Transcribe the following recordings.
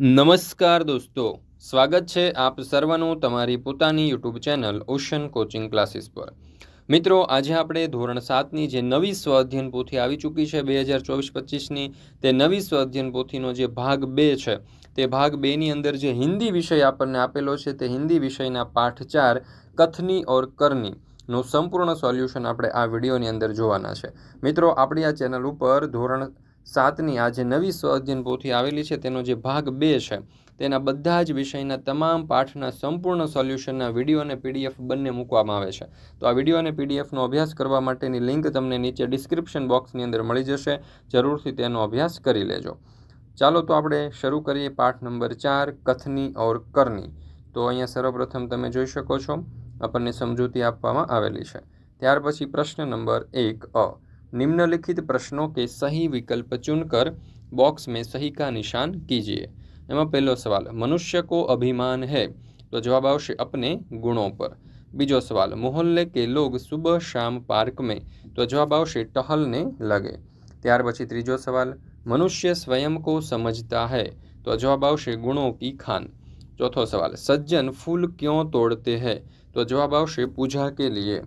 નમસ્કાર દોસ્તો, સ્વાગત છે આપ સર્વનું તમારી પોતાની YouTube channel Ocean coaching classes પર. મિત્રો, આજે આપણે ધોરણ સાતની જે નવી સ્વ પોથી આવી ચૂકી છે બે હજાર ચોવીસ પચીસની, તે નવી સ્વ પોથીનો જે ભાગ બે છે, તે ભાગ બેની અંદર જે હિન્દી વિષય આપણને આપેલો છે, તે હિન્દી વિષયના પાઠ ચાર, કથની ઓર કરની, નું સંપૂર્ણ સોલ્યુશન આપણે આ વિડીયોની અંદર જોવાના છે. મિત્રો, આપણી આ ચેનલ ઉપર ધોરણ સાતની આ જે નવી સ્વ અધ્યયન પોથી આવેલી છે. તેનો જે ભાગ બે છે, તેના બધા જ વિષયના તમામ પાઠના સંપૂર્ણ સોલ્યુશનના વીડિયો અને પીડીએફ બંને મૂકવામાં આવે છે. તો આ વીડિયો અને પીડીએફનો અભ્યાસ કરવા માટેની લિંક તમને નીચે ડિસ્ક્રિપ્શન બોક્સની અંદર મળી જશે. જરૂરથી તેનો અભ્યાસ કરી લેજો. ચાલો તો આપણે શરૂ કરીએ પાઠ નંબર ચાર, કથની ઓર કરની. તો અહીંયા સર્વપ્રથમ તમે જોઈ શકો છો, આપણને સમજૂતી આપવામાં આવેલી છે. ત્યાર પછી પ્રશ્ન નંબર એક, અ. निम्नलिखित प्रश्नों के सही विकल्प चुनकर बॉक्स में सही का निशान कीजिए એમાં પહેલો સવાલ મનુષ્ય को अभिमान है तो जवाब આવશે अपने गुणों पर બીજો સવાલ मोहल्ले के लोग सुबह शाम पार्क में तो जवाब આવશે टहलने लगे ત્યાર પછી ત્રીજો સવાલ मनुष्य स्वयं को समझता है तो जवाब આવશે गुणों की खान ચોથો સવાલ सज्जन फूल क्यों तोड़ते हैं तो जवाब આવશે पूजा के लिए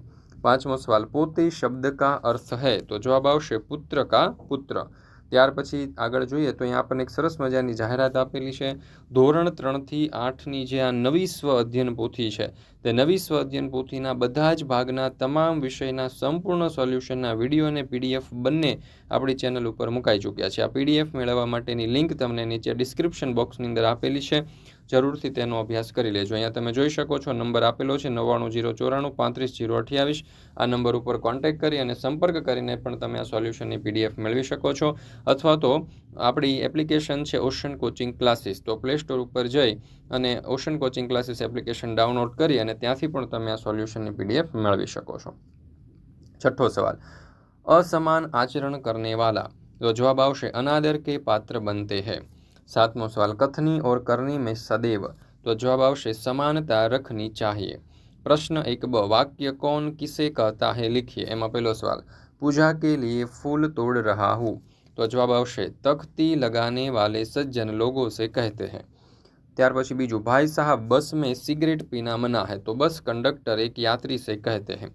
પાંચમો સવાલ, પોતે શબ્દ કા અર્થ હૈ? તો જવાબ આવશે પુત્ર કા પુત્ર. ત્યાર પછી આગળ જોઈએ તો અહીંયા આપણને એક સરસ મજાની જાહેરાત આપેલી છે. ધોરણ ત્રણથી આઠની જે આ નવી સ્વ અધ્યયન પોથી છે, તે નવી સ્વ અધ્યયન પોથીના બધા જ ભાગના તમામ વિષયના સંપૂર્ણ સોલ્યુશનના વીડિયો અને પીડીએફ બંને આપણી ચેનલ ઉપર મુકાઈ ચૂક્યા છે. આ પીડીએફ મેળવવા માટેની લિંક તમને નીચે ડિસ્ક્રિપ્શન બોક્સની અંદર આપેલી છે. જરૂરથી તેનો અભ્યાસ કરી લેજો. અહીંયા તમે જોઈ શકો છો, નંબર આપેલો છે નવ્વાણું જીરો ચોરાણું પાંત્રીસ જીરો અઠ્યાવીસ. આ નંબર ઉપર કોન્ટેક્ટ કરી અને સંપર્ક કરીને પણ તમે આ સોલ્યુશનની પીડીએફ મેળવી શકો છો. અથવા તો આપણી એપ્લિકેશન છે ઓશન કોચિંગ ક્લાસીસ તો પ્લે સ્ટોર ઉપર જઈ અને Ocean coaching classes application download કરી અને ત્યાંથી પણ તમે આ સોલ્યુશનની પીડીએફ મેળવી શકો છો. છઠ્ઠો સવાલ. અસમાન આચરણ કરનેવાલા. તો જવાબ આવશે, અનાદર કે પાત્ર બનતે હૈ? सातमो सवाल, कथनी और करनी में सदैव। तो जवाब आवश्यक सामानता रखनी चाहिए। प्रश्न एक ब, वाक्य कौन किसे कहता है? लिखिए। एम पेलो सवाल, पूजा के लिए फूल तोड़ रहा हूँ। तो जवाब आवश्य तख्ती लगाने वाले सज्जन लोगों से कहते हैं। त्यार पी बीजू, भाई साहब बस में सिगरेट पीना मना है तो बस कंडक्टर एक यात्री से कहते हैं।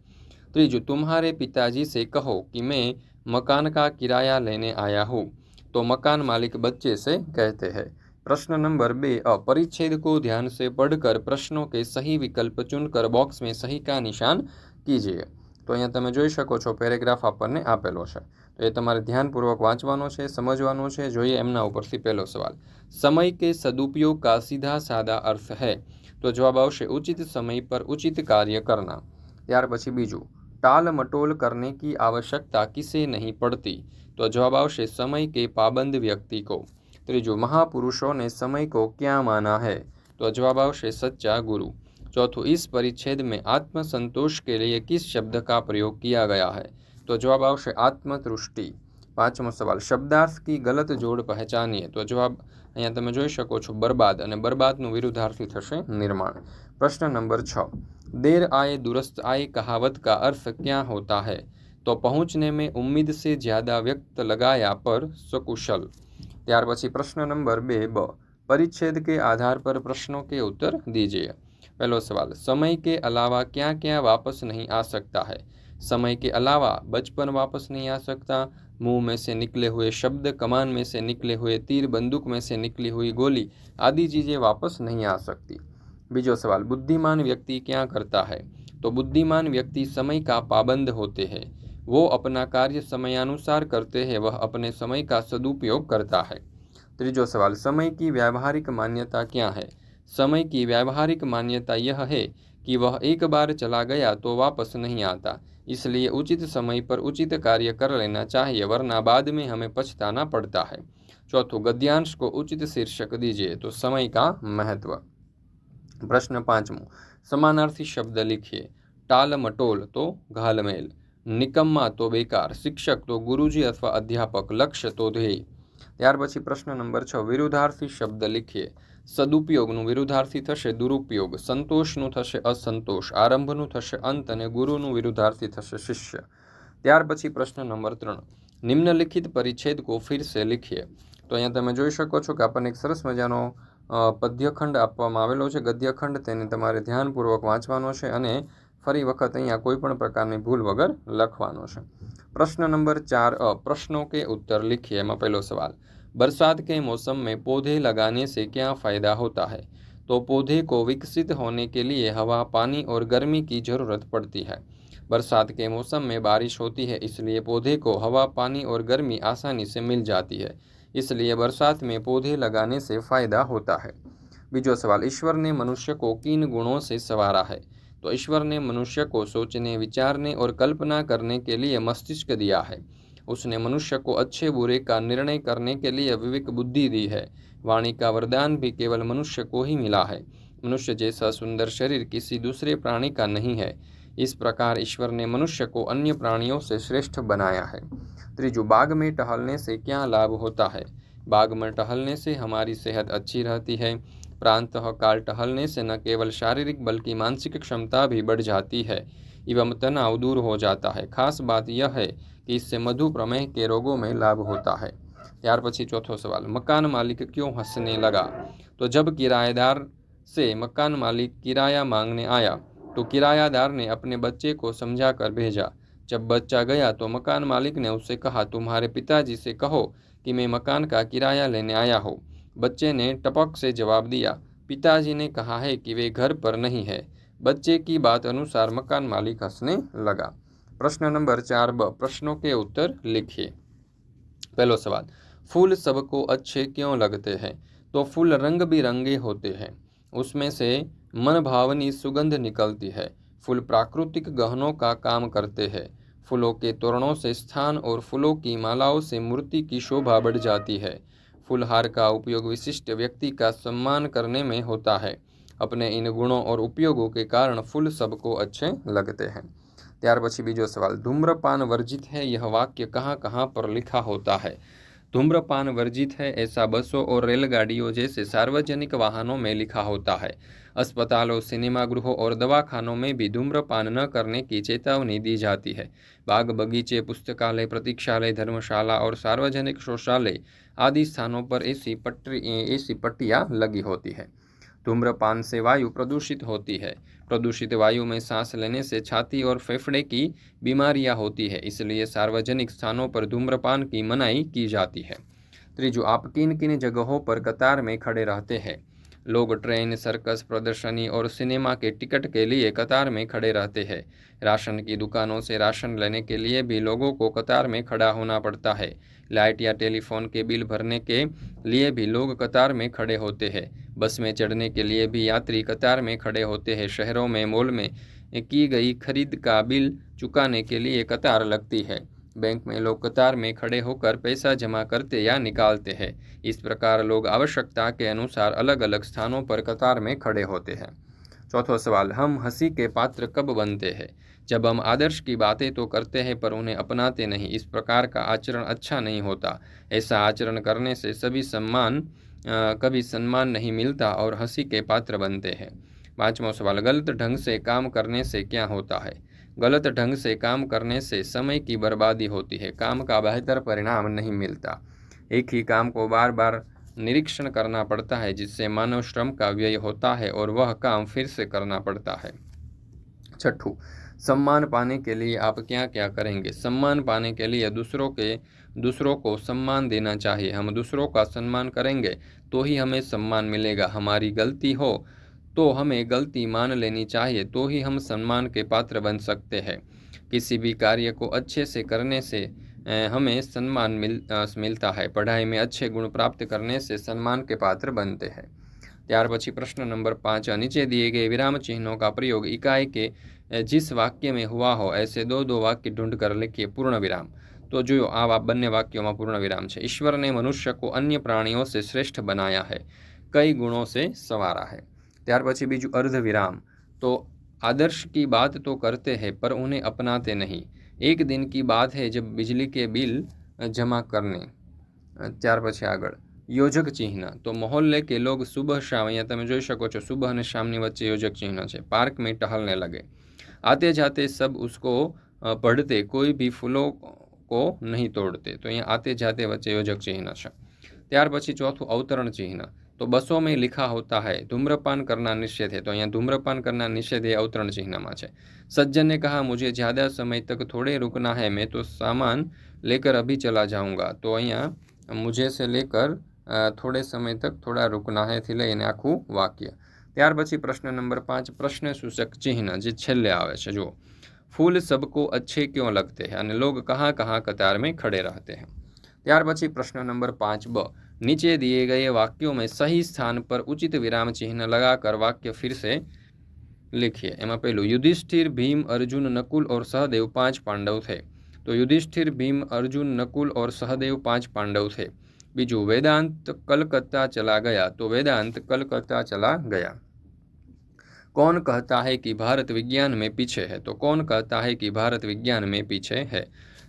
तीजू तुम्हारे पिताजी से कहो कि मैं मकान का किराया लेने आया हूँ। तो मकान मालिक बच्चे से कहते हैं प्रश्न नंबर बे अ परिच्छेद को ध्यान से पढ़कर प्रश्नों के सही विकल्प चुनकर बॉक्स में सही का निशान कीजिए તો અહીંયા તમે જોઈ શકો છો પેરેગ્રાફ આપણને આપેલો છે તો એ તમારે ધ્યાનપૂર્વક વાંચવાનો છે સમજવાનો છે જોઈએ એમના ઉપરથી પહેલો સવાલ સમય કે સદુપયોગ કા સીધા સાદા અર્થ હૈ તો જવાબ આવશે ઉચિત સમય પર ઉચિત કાર્ય કરના ત્યાર પછી બીજું टाल मटोल करने की आवश्यकता किसे नहीं पड़ती तो जवाब आवश्य समय के पाबंद व्यक्ति को त्रिजु महापुरुषों ने समय को क्या माना है तो जवाब आवश्य सच्चा गुरु चौथो इस परिच्छेद में आत्मसंतोष के लिए किस शब्द का प्रयोग किया गया है तो जवाब आवश्य आत्मतृष्टि પાંચમો સવાલ શબ્દાર્થ કી ગલત જોડ પહેચાનીએ તો જવાબ અહીંયા તમે જોઈ શકો છો બરબાદ અને બરબાદનું વિરુદ્ધાર્થી થશે નિર્માણ. પ્રશ્ન નંબર છ. દેર આયે દુરસ્ત આય કહાવત કા અર્થ ક્યાં હોતા હૈ? તો પહોંચને મેં ઉમ્મીદ સે જ્યાદા વ્યક્ત લગાયા પર સકુશલ. ત્યાર પછી પ્રશ્ન નંબર બે બ. પરિચ્છેદ કે આધાર પર પ્રશ્નો કે ઉત્તર દીજે. પહેલો સવાલ. સમય કે અલાવા ક્યાં ક્યાં વાપસ નહીં આ સકતા હૈ? સમય કે અલાવા બચપન વાપસ નહીં આ સકતા मुँह में से निकले हुए शब्द, कमान में से निकले हुए तीर, बंदूक में से निकली हुई गोली आदि चीज़ें वापस नहीं आ सकती। बीजो सवाल, बुद्धिमान व्यक्ति क्या करता है? तो बुद्धिमान व्यक्ति समय का पाबंद होते हैं। वो अपना कार्य समयानुसार करते हैं, वह अपने समय का सदुपयोग करता है। त्रीजो सवाल, समय की व्यावहारिक मान्यता क्या है? समय की व्यावहारिक मान्यता यह है कि वह एक बार चला गया तो वापस नहीं आता। इसलिए उचित समय पर उचित कार्य कर लेना चाहिए वरना बाद में हमें पछताना पड़ता है चौथो गद्यांश को उचित शीर्षक दीजिए तो समय का महत्व પ્રશ્ન પાંચમો સમાનાર્થી શબ્દ લીખીએ ટાલ મટોલ તો ઘાલમેલ નિકમ્મા તો બેકાર શિક્ષક તો ગુરુજી અથવા અધ્યાપક લક્ષ્ય તો ધ્યેય ત્યાર પછી પ્રશ્ન નંબર છ વિરુદ્ધાર્થી શબ્દ લીખીએ સદુપયોગનું વિરુદ્ધાર્થી થશે, દુરુપયોગ. સંતોષનું થશે, અસંતોષ. આરંભનું થશે, અંત અને ગુરુનું વિરુદ્ધાર્થી થશે, શિષ્ય. ત્યાર પછી પ્રશ્ન નંબર ત્રણ. નિમ્નલિખિત પરિચ્છેદ કો ફિરસે લીખીએ. તો અહીંયા તમે જોઈ શકો છો કે આપણને એક સરસ મજાનો પદ્યખંડ આપવામાં આવેલો છે. ગદ્યખંડ તેને તમારે ધ્યાનપૂર્વક વાંચવાનો છે અને ફરી વખત અહીંયા કોઈ પણ પ્રકારની ભૂલ વગર લખવાનો છે. પ્રશ્ન નંબર ચાર અ, પ્રશ્નો કે ઉત્તર લીખીએ. એમાં પહેલો સવાલ. बरसात के मौसम में पौधे लगाने से क्या फ़ायदा होता है? तो पौधे को विकसित होने के लिए हवा, पानी और गर्मी की ज़रूरत पड़ती है। बरसात के मौसम में बारिश होती है, इसलिए पौधे को हवा, पानी और गर्मी आसानी से मिल जाती है। इसलिए बरसात में पौधे लगाने से फ़ायदा होता है। बीजो सवाल, ईश्वर ने मनुष्य को किन गुणों से संवारा है? तो ईश्वर ने मनुष्य को सोचने, विचारने और कल्पना करने के लिए मस्तिष्क दिया है। उसने मनुष्य को अच्छे बुरे का निर्णय करने के लिए विवेक बुद्धि दी है। वाणी का वरदान भी केवल मनुष्य को ही मिला है। मनुष्य जैसा सुंदर शरीर किसी दूसरे प्राणी का नहीं है। इस प्रकार ईश्वर ने मनुष्य को अन्य प्राणियों से श्रेष्ठ बनाया है। त्रिजु बाग में टहलने से क्या लाभ होता है? बाग में टहलने से हमारी सेहत अच्छी रहती है। प्रांतः काल टहलने से न केवल शारीरिक बल्कि मानसिक क्षमता भी बढ़ जाती है। एवं तनाव दूर हो जाता है खास बात यह है कि इससे मधु प्रमेह के रोगों में लाभ होता है ત્યાર પછી ચોથો સવાલ મકાન માલિક क्यों हंसने लगा तो जब किराएदार से मकान मालिक किराया मांगने आया तो किरायादार ने अपने बच्चे को समझा कर भेजा जब बच्चा गया तो मकान मालिक ने उससे कहा तुम्हारे पिताजी से कहो कि मैं मकान का किराया लेने आया हूँ बच्चे ने टपक से जवाब दिया पिताजी ने कहा है कि वे घर पर नहीं है बच्चे की बात अनुसार मकान मालिक हंसने लगा। प्रश्न नंबर चार ब, प्रश्नों के उत्तर लिखिए। पहलो सवाल, फूल सबको अच्छे क्यों लगते हैं? तो फूल रंग बिरंगे होते हैं। उसमें से मन भावनी सुगंध निकलती है। फूल प्राकृतिक गहनों का काम करते हैं। फूलों के तोरणों से स्थान और फूलों की मालाओं से मूर्ति की शोभा बढ़ जाती है। फूलहार का उपयोग विशिष्ट व्यक्ति का सम्मान करने में होता है। अपने इन गुणों और उपयोगों के कारण फूल सबको अच्छे लगते हैं। त्यार पी बीजो सवाल, धूम्रपान वर्जित है? यह वाक्य कहाँ कहाँ पर लिखा होता है? धूम्रपान वर्जित है ऐसा बसों और रेलगाड़ियों जैसे सार्वजनिक वाहनों में लिखा होता है। अस्पतालों, सिनेमागृहों और दवाखानों में भी धूम्रपान न करने की चेतावनी दी जाती है। बाग बगीचे, पुस्तकालय, प्रतीक्षालय, धर्मशाला और सार्वजनिक शौचालय आदि स्थानों पर ऐसी पट्टी ऐसी पट्टियाँ लगी होती है। धूम्रपान से वायु प्रदूषित होती है। प्रदूषित वायु में सांस लेने से छाती और फेफड़े की बीमारियाँ होती है, इसलिए सार्वजनिक स्थानों पर धूम्रपान की मनाई की जाती है। त्रिजु आप किन किन जगहों पर कतार में खड़े रहते हैं? लोग ट्रेन, सर्कस, प्रदर्शनी और सिनेमा के टिकट के लिए कतार में खड़े रहते हैं। राशन की दुकानों से राशन लेने के लिए भी लोगों को कतार में खड़ा होना पड़ता है। लाइट या टेलीफोन के बिल भरने के लिए भी लोग कतार में खड़े होते हैं। बस में चढ़ने के लिए भी यात्री कतार में खड़े होते हैं। शहरों में, मॉल में की गई खरीद का बिल चुकाने के लिए कतार लगती है। बैंक में लोग कतार में खड़े होकर पैसा जमा करते या निकालते हैं। इस प्रकार लोग आवश्यकता के अनुसार अलग अलग स्थानों पर कतार में खड़े होते हैं। चौथा सवाल हम हँसी के पात्र कब बनते हैं? जब हम आदर्श की बातें तो करते हैं पर उन्हें अपनाते नहीं इस प्रकार का आचरण अच्छा नहीं होता। ऐसा आचरण करने से सभी सम्मान आ, कभी सम्मान नहीं मिलता और हँसी के पात्र बनते हैं। पाँचवा सवाल गलत ढंग से काम करने से क्या होता है? गलत ढंग से काम करने से समय की बर्बादी होती है। काम का बेहतर परिणाम नहीं मिलता। एक ही काम को बार बार निरीक्षण करना पड़ता है, जिससे मानव श्रम का व्यय होता है और वह काम फिर से करना पड़ता है। छठू, सम्मान पाने के लिए आप क्या क्या करेंगे? सम्मान पाने के लिए दूसरों के, दूसरों को सम्मान देना चाहिए। हम दूसरों का सम्मान करेंगे तो ही हमें सम्मान मिलेगा। हमारी गलती हो तो हमें गलती मान लेनी चाहिए तो ही हम सम्मान के पात्र बन सकते हैं किसी भी कार्य को अच्छे से करने से हमें सम्मान मिल मिलता है पढ़ाई में अच्छे गुण प्राप्त करने से सम्मान के पात्र बनते हैं ત્યાર પછી प्रश्न नंबर पाँच नीचे दिए गए विराम चिन्हों का प्रयोग इकाई के जिस वाक्य में हुआ हो ऐसे दो दो वाक्य ढूंढ कर लिखिए पूर्ण विराम तो जो आ बने वाक्यों में पूर्ण विराम है ईश्वर ने मनुष्य को अन्य प्राणियों से श्रेष्ठ बनाया है कई गुणों से संवारा है ત્યાર પછી બીજું અર્ધવિરામ. તો આદર્શ કી बात તો करते हैं पर ઉને અપનાતે નહીં. એક દિન કી बात है जब बिजली के बिल जमा करने ત્યાર પછી આગળ. યોજક ચિહ્ન. તો મહોલ્લે કે લોગ શુભ શામ, અહીંયા તમે જોઈ શકો છો, સુબહ અને શામની વચ્ચે યોજક ચિહ્ન છે. પાર્ક મેં ટહલને લગે. આતે જાતે સબ ઉસકો પડતે, કોઈ ભી ફૂલો કો નહીં તોડતે. તો અહીંયા આતે જાતે વચ્ચે યોજક ચિહ્ન છે. ત્યાર પછી ચોથું અવતરણ ચિહ્ન. तो બસો મેં લિખા હોતા હૈ, ધૂમ્રપાન કરના નિષેધ હૈ. તો અહીંયા ધૂમ્રપાન કરના નિષેધ એ અવતરણ ચિહ્નમાં છે. સજ્જન ને કહા, મુજે જ્યાદા સમય તક થોડે રૂકના હૈ, મેં તો સામાન લેકર અભી ચલા જાઉંગા. તો અહીંયા મુજે સે લેકર થોડે સમય તક થોડા રૂકના હૈથી લઈને આખું વાક્ય. ત્યાર પછી પ્રશ્ન નંબર પાંચ, પ્રશ્ન સૂચક ચિહ્ન જે છેલ્લે આવે છે. જુઓ. ફૂલ સબકો અચ્છે ક્યો લગતે હૈ? અને લોગ કહા કહા કતાર મેં ખડે રહતે હૈ. ત્યાર પછી પ્રશ્ન નંબર પાંચ બ नीचे दिए गए वाक्यों में सही स्थान पर उचित विराम चिन्ह लगाकर वाक्य फिर से लिखिए એમાં પહેલું યુધિષ્ઠિર ભીમ અર્જુન નકુલ और सहदेव पांच पांडव थे तो युधिष्ठिर भीम अर्जुन नकुल और सहदेव पांच पांडव थे बीजू वेदांत कलकत्ता चला गया तो वेदांत कलकत्ता चला गया कौन कहता है कि ભારત વિજ્ઞાનમાં પીછે હે તો કોણ કહેતા હે કે ભારત વિજ્ઞાનમાં પીછે હે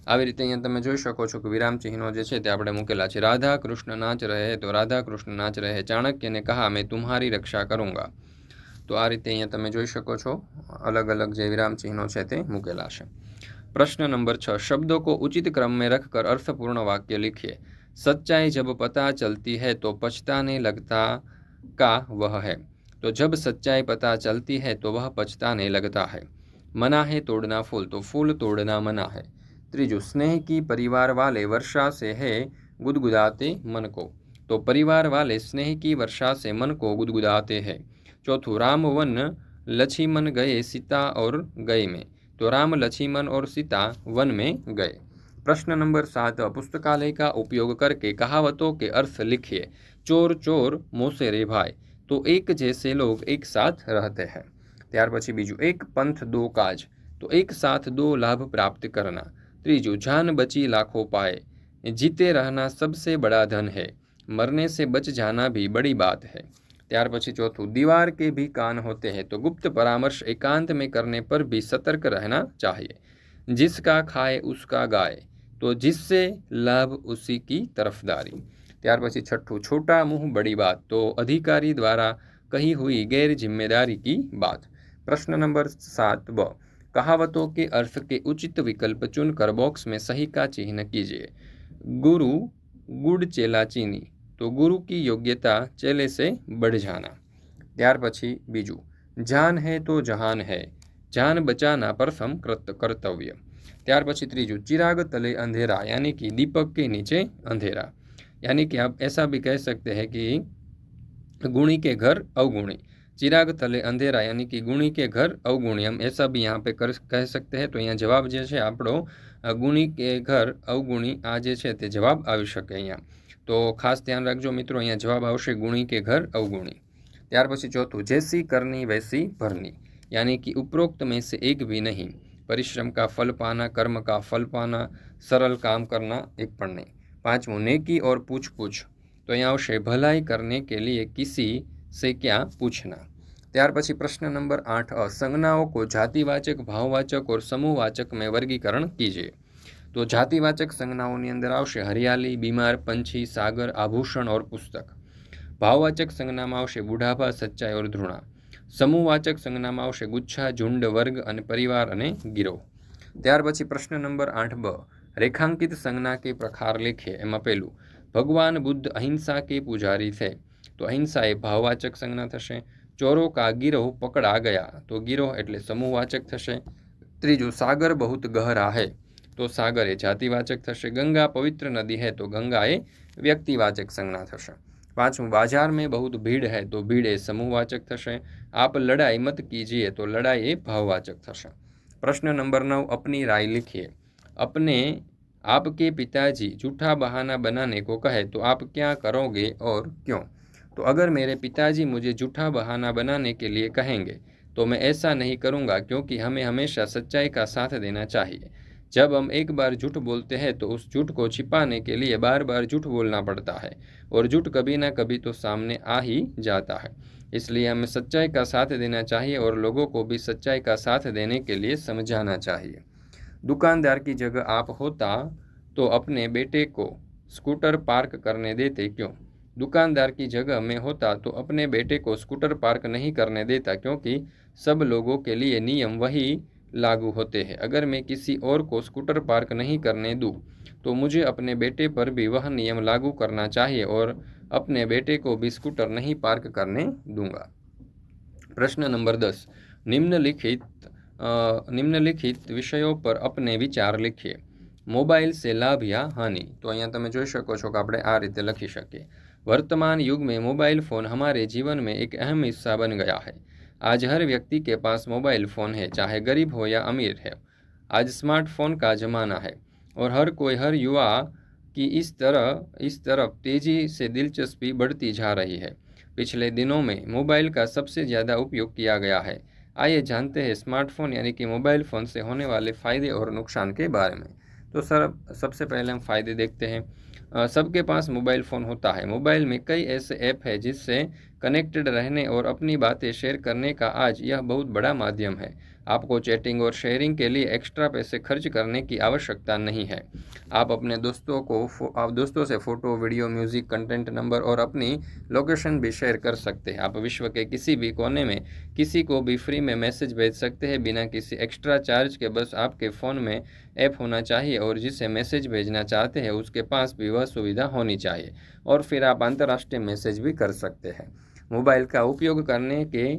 આવી રીતે અહીંયા તમે જોઈ શકો છો કે વિરામ ચિહ્નો જે છે તે આપણે મૂકેલા છે રાધા કૃષ્ણ નાચ રહે તો રાધા કૃષ્ણ નાચ રહે ચાણક્યને કહા મેં તુમ્હારી રક્ષા કરૂંગા તો આ રીતે અહીંયા તમે જોઈ શકો છો અલગ અલગ જે વિરામ ચિહ્નો છે તે મૂકેલા છે પ્રશ્ન નંબર છ શબ્દો કો ઉચિત क्रम में रखकर अर्थपूर्ण वाक्य लिखिए सच्चाई जब पता चलती है तो पछताने लगता का वह है तो जब सच्चाई पता चलती है तो वह पछताने लगता है। मना है तोड़ना फूल तो फूल तोड़ना मना है। त्रिजु, स्नेह की परिवार वाले वर्षा से है गुदगुदाते मन को। तो परिवार वाले स्नेह की वर्षा से मन को गुदगुदाते हैं। चौथु राम वन लक्ष्मण गए सीता और गए में। तो राम लक्ष्मण और सीता वन में गए। प्रश्न नंबर सात, पुस्तकालय का उपयोग करके कहावतों के अर्थ लिखिए। चोर चोर मोसे रे भाई। तो एक जैसे लोग एक साथ रहते हैं ત્યાર પછી બીજું એક પંથ દો કાજ તો એક સાથ દો લાભ પ્રાપ્ત करना ત્રીજું जान बची लाखों पाए जीते रहना सबसे बड़ा धन है मरने से बच जाना भी बड़ी बात है ત્યાર પછી ચોથું दीवार के भी कान होते हैं तो गुप्त परामर्श एकांत में करने पर भी सतर्क रहना चाहिए जिसका खाए उसका गाए तो जिससे लाभ उसी की तरफदारी ત્યાર પછી છઠ્ઠું છોટા મુંહ બડી બાત તો અધિકારી દ્વારા કહી हुई गैरजिम्मेदारी की बात प्रश्न नंबर सात ब कहावतों के अर्थ के उचित विकल्प चुनकर बॉक्स में सही का चिन्ह कीजिए गुरु गुड़ चेला चीनी तो गुरु की योग्यता चेले से बढ़ जाना ત્યાર પછી બીજું જાન હે તો જહાન હે જાન બચાના પ્રથમ કર્તવ્ય ત્યાર પછી ત્રીજું ચિરાગ તલે અંધેરા યાની કે દીપક કે નીચે અંધેરા यानी कि आप ऐसा भी कह सकते हैं कि गुणी के घर अवगुणी चिराग तले अंधेरा यानी कि गुणी के घर अवगुणी हम ऐसा भी यहाँ पे कर कह सकते हैं तो यहाँ जवाब जो है આપણો ગુણી કે ઘર અવગુણી આ જે છે તે જવાબ આવી શકે અહીંયા તો ખાસ ધ્યાન રાખજો મિત્રો અહીંયા જવાબ આવશે ગુણી કે ઘર अवगुणी ત્યાર પછી ચોથું जैसी करनी वैसी भरनी यानी कि उपरोक्त में से एक भी नहीं परिश्रम का फल पाना कर्म का फल पाना सरल काम करना एक પણ નહીં પાંચમું नेकी और पूछ पूछ तो यहाँ આવશે भलाई करने के लिए किसी से क्या पूछना ત્યાર પછી પ્રશ્ન નંબર આઠ અ સંજ્ઞાઓ को जातिवाचक भाववाचक और समूहवाचक में वर्गीकरण कीजिए तो जातिवाचक संज्ञाओं अंदर आवश्य हरियाली बीमार पंछी सागर आभूषण और पुस्तक भाववाचक संज्ञा में आवश्य बुढ़ापा सच्चाई और ध्रुणा समूहवाचक संज्ञा में आवश्य गुच्छा झुंड वर्ग और परिवार और गिरोह ત્યાર પછી પ્રશ્ન નંબર આઠ બ રેખાંકિત સંજ્ઞા કે પ્રખાર લેખે એમાં પહેલું, ભગવાન બુદ્ધ અહિંસા કે પૂજારી છે. તો અહિંસા એ ભાવવાચક સંજ્ઞા થશે. ચોરો કા ગિરોહ પકડા ગયા. તો ગિરોહ એટલે સમૂહવાચક થશે. ત્રીજું, સાગર બહુત ગહરા હે. તો સાગર એ જાતિવાચક થશે. ગંગા પવિત્ર નદી હે. તો ગંગા એ વ્યક્તિવાચક સંજ્ઞા થશે. પાંચમું, બાજાર મેં બહુત ભીડ હે. તો ભીડ એ સમૂહવાચક થશે. આપ લડાઈ મત કીજીએ. તો લડાઈ એ ભાવવાચક થશે. પ્રશ્ન નંબર નવ, અપની રાય લખીએ. अपने आपके पिताजी झूठा बहाना बनाने को कहे तो आप क्या करोगे और क्यों? तो अगर मेरे पिताजी मुझे झूठा बहाना बनाने के लिए कहेंगे तो मैं ऐसा नहीं करूँगा, क्योंकि हमें हमेशा सच्चाई का साथ देना चाहिए। जब हम एक बार झूठ बोलते हैं तो उस झूठ को छिपाने के लिए बार बार झूठ बोलना पड़ता है, और झूठ कभी ना कभी तो सामने आ ही जाता है। इसलिए हमें सच्चाई का साथ देना चाहिए, और लोगों को भी सच्चाई का साथ देने के लिए समझाना चाहिए। दुकानदार की जगह आप होता तो अपने बेटे को स्कूटर पार्क करने देते क्यों? दुकानदार की जगह में होता तो अपने बेटे को स्कूटर पार्क नहीं करने देता क्योंकि सब लोगों के लिए नियम वही लागू होते हैं। अगर मैं किसी और को स्कूटर पार्क नहीं करने दूँ तो मुझे अपने बेटे पर भी वह नियम लागू करना चाहिए और अपने बेटे को भी स्कूटर नहीं पार्क करने दूँगा। प्रश्न नंबर दस। निम्नलिखित निम्नलिखित વિષયો પર અપને વિચાર લીખીએ મોબાઈલ से लाभ या हानि तो અહીંયા તમે જોઈ શકો છો કે આપણે આ રીતે લખી શકીએ वर्तमान युग में मोबाइल फ़ोन हमारे जीवन में एक अहम हिस्सा बन गया है आज हर व्यक्ति के पास मोबाइल फ़ोन है चाहे गरीब हो या अमीर है आज स्मार्टफोन का ज़माना है और हर कोई हर युवा की इस तरह इस तरफ तेज़ी से दिलचस्पी बढ़ती जा रही है पिछले दिनों में मोबाइल का सबसे ज़्यादा उपयोग किया गया है आइए जानते हैं स्मार्टफ़ोन यानी कि मोबाइल फ़ोन से होने वाले फ़ायदे और नुकसान के बारे में। तो सर, सबसे पहले हम फ़ायदे देखते हैं। सबके पास मोबाइल फ़ोन होता है। मोबाइल में कई ऐसे ऐप है जिससे कनेक्टेड रहने और अपनी बातें शेयर करने का आज यह बहुत बड़ा माध्यम है। आपको चैटिंग और शेयरिंग के लिए एक्स्ट्रा पैसे खर्च करने की आवश्यकता नहीं है। आप अपने दोस्तों को आप दोस्तों से photo, video, music, content number और अपनी लोकेशन भी शेयर कर सकते हैं। आप विश्व के किसी भी कोने में किसी को भी फ्री में मैसेज भेज सकते हैं बिना किसी एक्स्ट्रा चार्ज के। बस आपके फ़ोन में ऐप होना चाहिए और जिसे मैसेज भेजना चाहते हैं उसके पास भी वह सुविधा होनी चाहिए और फिर आप अंतर्राष्ट्रीय मैसेज भी कर सकते हैं। मोबाइल का उपयोग करने के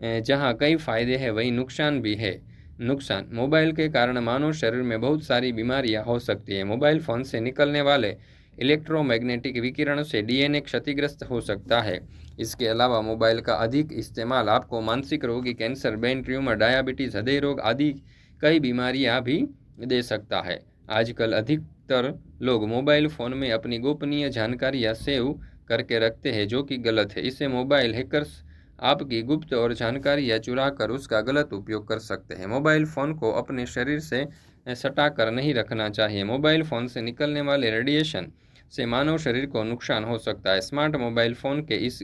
जहाँ कई फ़ायदे हैं, वही नुकसान भी है। नुकसान, मोबाइल के कारण मानव शरीर में बहुत सारी बीमारियाँ हो सकती है। मोबाइल फ़ोन से निकलने वाले इलेक्ट्रोमैग्नेटिक विकिरण से डीएनए क्षतिग्रस्त हो सकता है। इसके अलावा मोबाइल का अधिक इस्तेमाल आपको मानसिक रोगी, कैंसर, ब्रेन ट्यूमर, डायबिटीज़, हृदय रोग आदि कई बीमारियाँ भी दे सकता है। आजकल अधिकतर लोग मोबाइल फ़ोन में अपनी गोपनीय जानकारियाँ सेव करके रखते हैं, जो कि गलत है। इसे मोबाइल हैकर्स आपकी गुप्त और जानकारी या चुरा कर उसका गलत उपयोग कर सकते हैं। मोबाइल फ़ोन को अपने शरीर से सटा कर नहीं रखना चाहिए। मोबाइल फ़ोन से निकलने वाले रेडिएशन से मानव शरीर को नुकसान हो सकता है। स्मार्ट मोबाइल फ़ोन के इस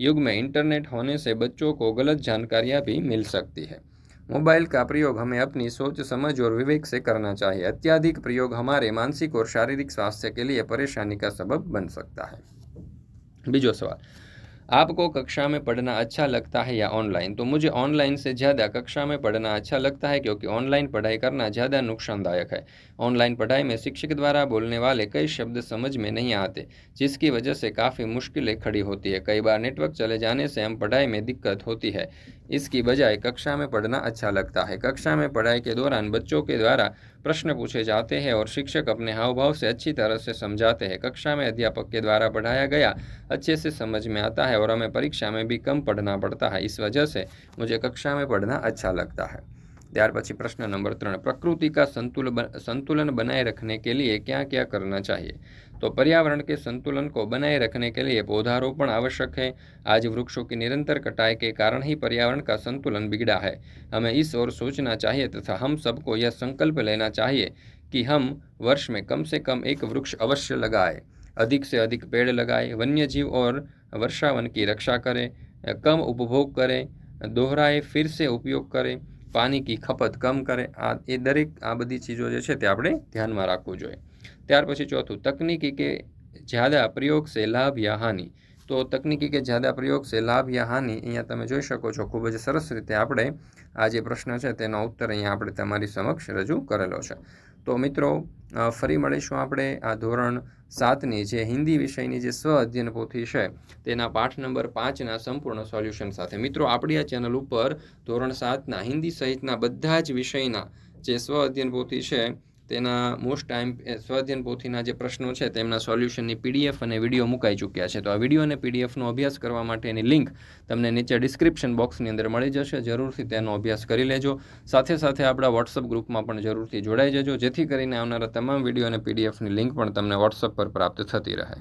युग में इंटरनेट होने से बच्चों को गलत जानकारियाँ भी मिल सकती है। मोबाइल का प्रयोग हमें अपनी सोच, समझ और विवेक से करना चाहिए। अत्याधिक प्रयोग हमारे मानसिक और शारीरिक स्वास्थ्य के लिए परेशानी का सबब बन सकता है। बीजो सवाल आपको कक्षा में पढ़ना अच्छा लगता है या ऑनलाइन? तो मुझे ऑनलाइन से ज़्यादा कक्षा में पढ़ना अच्छा लगता है क्योंकि ऑनलाइन पढ़ाई करना ज़्यादा नुकसानदायक है। ऑनलाइन पढ़ाई में शिक्षक द्वारा बोलने वाले कई शब्द समझ में नहीं आते, जिसकी वजह से काफ़ी मुश्किलें खड़ी होती है। कई बार नेटवर्क चले जाने से हम पढ़ाई में दिक्कत होती है। इसकी बजाय कक्षा में पढ़ना अच्छा लगता है। कक्षा में पढ़ाई के दौरान बच्चों के द्वारा प्रश्न पूछे जाते हैं और शिक्षक अपने हाव भाव से अच्छी तरह से समझाते हैं कक्षा में अध्यापक के द्वारा पढ़ाया गया अच्छे से समझ में आता है और हमें परीक्षा में भी कम पढ़ना पड़ता है इस वजह से मुझे कक्षा में पढ़ना अच्छा लगता है ત્યાર પછી પ્રશ્ન નંબર ત્રણ प्रकृति का संतुलन संतुलन बनाए रखने के लिए क्या क्या करना चाहिए तो पर्यावरण के संतुलन को बनाए रखने के लिए पौधारोपण आवश्यक है आज वृक्षों की निरंतर कटाई के कारण ही पर्यावरण का संतुलन बिगड़ा है हमें इस ओर सोचना चाहिए तथा हम सबको यह संकल्प लेना चाहिए कि हम वर्ष में कम से कम एक वृक्ष अवश्य लगाए अधिक से अधिक पेड़ लगाए वन्य जीव और वर्षावन की रक्षा करें कम उपभोग करें दोहराए फिर से उपयोग करें પાણી કી ખપત કમ કરે આ એ દરેક આ બધી ચીજો જે છે તે આપણે ધ્યાનમાં રાખવું જોઈએ ત્યાર પછી ચોથું તકનીકી કે જ્યાદા પ્રયોગ સે લાભ યા હાનિ તો તકનીકી કે જ્યાદા પ્રયોગ સે લાભ યા હાનિ અહીંયા તમે જોઈ શકો છો, ખૂબ જ સરસ રીતે આપણે આ જે પ્રશ્ન છે તેનો ઉત્તર અહીંયા આપણે તમારી સમક્ષ રજૂ કરેલો છે. તો મિત્રો ફરી મળીશું આપણે આ ધોરણ સાતની જે હિન્દી વિષયની જે સ્વ અધ્યયન પોથી છે તેના પાઠ નંબર પાંચના સંપૂર્ણ સોલ્યુશન સાથે. મિત્રો, આપણી આ ચેનલ ઉપર ધોરણ સાતના હિન્દી સહિતના બધા જ વિષયના જે સ્વ અધ્યયન પોથી છે તેના મોસ્ટ ટાઈમ સ્વાધ્યન પોથીના જે પ્રશ્નો છે, તેમના સોલ્યુશનની પીડીએફ અને વીડિયો મુકાઈ ચૂક્યા છે. તો આ વીડિયો અને પીડીએફનો અભ્યાસ કરવા માટેની લિંક તમને નીચે ડિસ્ક્રિપ્શન બોક્સની અંદર મળી જશે. જરૂરથી તેનો અભ્યાસ કરી લેજો. સાથે સાથે આપણા વોટ્સઅપ ગ્રુપમાં પણ જરૂરથી જોડાઈ જજો. જેથી કરીને આવનારા તમામ વીડિયો અને પીડીએફની લિંક પણ તમને વોટ્સઅપ પર પ્રાપ્ત થતી રહે.